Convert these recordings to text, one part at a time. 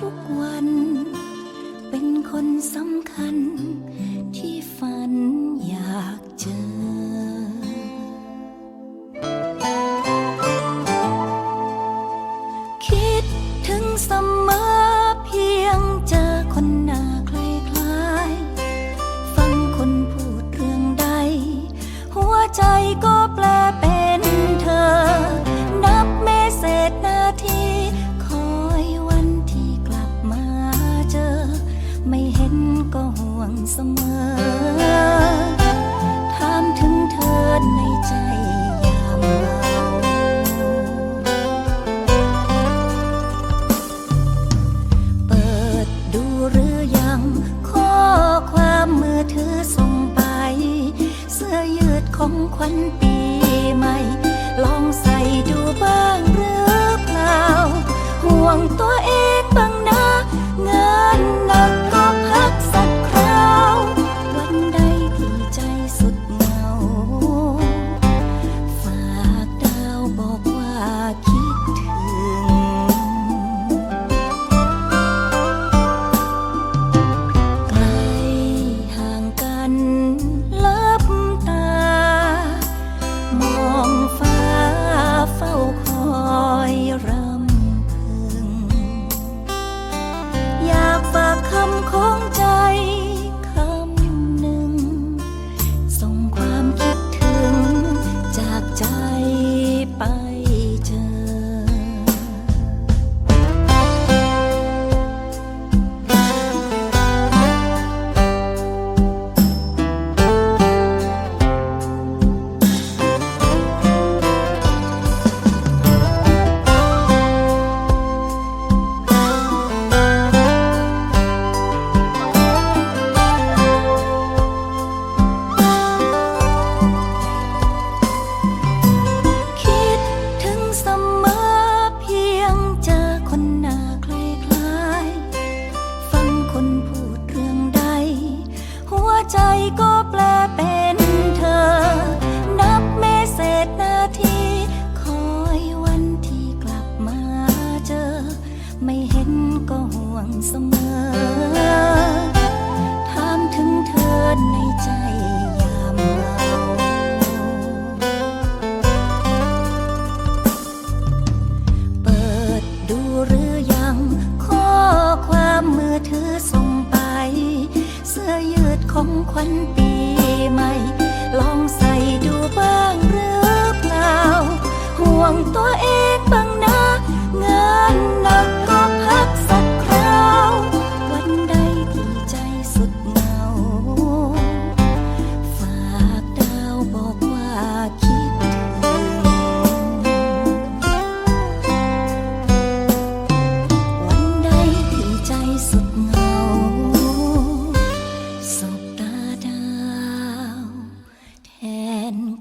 ทุกวัน เป็นคนสำคัญ เสมอ ถามถึงเธอในใจยามเงาเปิดดูหรือยัง ข้อความมือถือส่งไป เสื้อยืดของขวัญปีใหม่ ลองใส่ดูบ้างหรือเปล่า ห่วงตัวเอง ใจก็แปลเป็นเธอ นับเมเศษนาที คอยวันที่กลับมาเจอ ไม่เห็นก็ห่วงเสมอ ขวัญปีใหม่ ลองใส่ดูบ้างหรือเปล่า ห่วงตัวเอง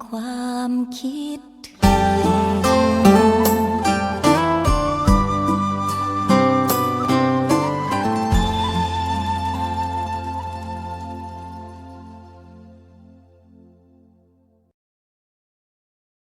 ความคิด